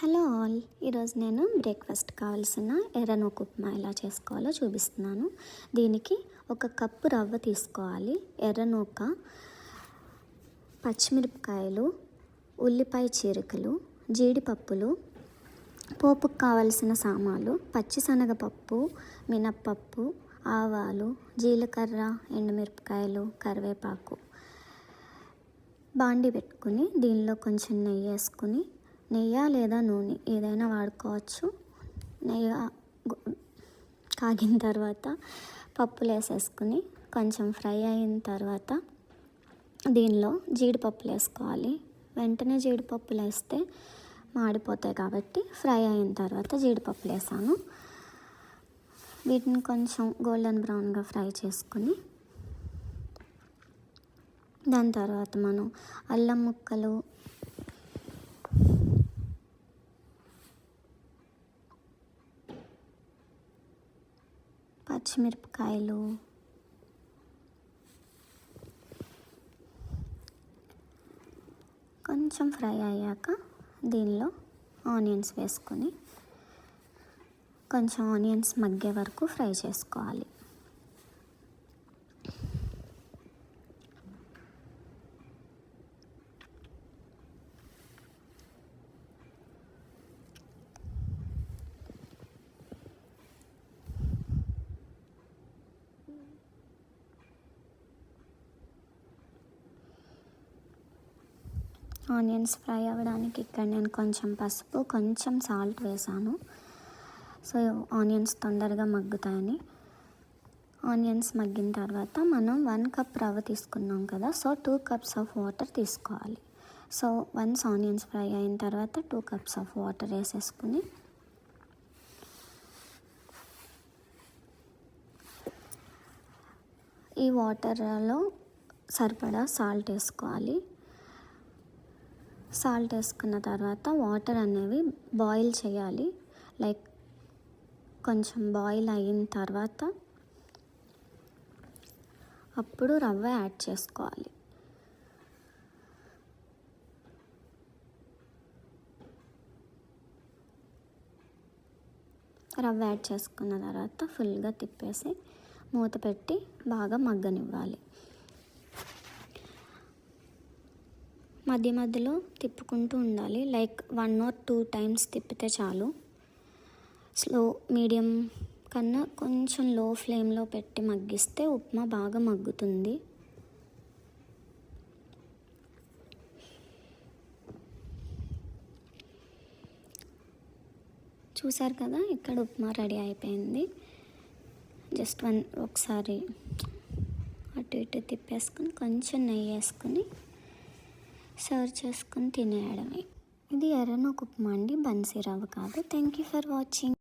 Hello all. ఈరోజు నేను breakfast కావాల్సిన ఎర్రనూక ఉప్మా ఎలా చేసుకోవాలో చూపిస్తున్నాను. దీనికి ఒక కప్పు రవ్వ తీసుకోవాలి. ఎర్రనూక పచ్చిమిరపకాయలు ఉల్లిపాయ చీరికలు జీడిపప్పులు పోపుకు కావలసిన సామాన్లు పచ్చిశనగపప్పు మినప్పప్పు ఆవాలు జీలకర్ర ఎండుమిరపకాయలు కరివేపాకు బాండి పెట్టుకుని దీనిలో కొంచెం నెయ్యి వేసుకుని నెయ్యి లేదా నూనె? ఏదైనా వాడుకోవచ్చు. నెయ్యి కాగిన తర్వాత పప్పులు వేసేసుకుని కొంచెం ఫ్రై అయిన తర్వాత దీనిలో జీడిపప్పులు వేసుకోవాలి వెంటనే జీడిపప్పులు వేస్తే మాడిపోతాయి కాబట్టి ఫ్రై అయిన తర్వాత జీడిపప్పులు వేసాను వీటిని కొంచెం గోల్డెన్ బ్రౌన్గా ఫ్రై చేసుకుని దాని తర్వాత మనం అల్లం ముక్కలు పచ్చిమిరపకాయలు. కొంచెం ఫ్రై అయ్యాక దీనిలో ఆనియన్స్ వేసుకొని కొంచెం ఆనియన్స్ మగ్గే వరకు ఫ్రై చేసుకోవాలి. ఆనియన్స్ ఫ్రై అవ్వడానికి ఇక్కడ నేను కొంచెం పసుపు కొంచెం సాల్ట్ వేసాను. సో ఆనియన్స్ తొందరగా మగ్గుతాయని. ఆనియన్స్ మగ్గిన తర్వాత మనం వన్ కప్ రవ్వ తీసుకున్నాం కదా so two cups of water తీసుకోవాలి. సో వన్స్ ఆనియన్స్ ఫ్రై అయిన తర్వాత టూ కప్స్ ఆఫ్ వాటర్ వేసేసుకుని ఈ వాటర్లో సరిపడా సాల్ట్ వేసుకోవాలి. సాల్ట్ వేసుకున్న తర్వాత వాటర్ అనేవి బాయిల్ చేయాలి. లైక్ కొంచెం బాయిల్ అయిన తర్వాత అప్పుడు రవ్వ యాడ్ చేసుకోవాలి. రవ్వ యాడ్ చేసుకున్న తర్వాత ఫుల్గా తిప్పేసి మూత పెట్టి బాగా మగ్గనివ్వాలి. మధ్య మధ్యలో తిప్పుకుంటూ ఉండాలి. Like one or two times తిప్పితే చాలు. స్లో మీడియం కన్నా కొంచెం లో ఫ్లేమ్లో పెట్టి మగ్గిస్తే ఉప్మా బాగా మగ్గుతుంది. చూసారు కదా ఇక్కడ ఉప్మా రెడీ అయిపోయింది. జస్ట్ వన్ ఒకసారి అటు ఇటు తిప్పేసుకొని కొంచెం నెయ్యి వేసుకొని సర్వ్ చేసుకొని తినేయడమే. ఇది ఎర్రనొక ఉప్మా అండి? బన్సీ రవ్వ కాదు. Thank you for watching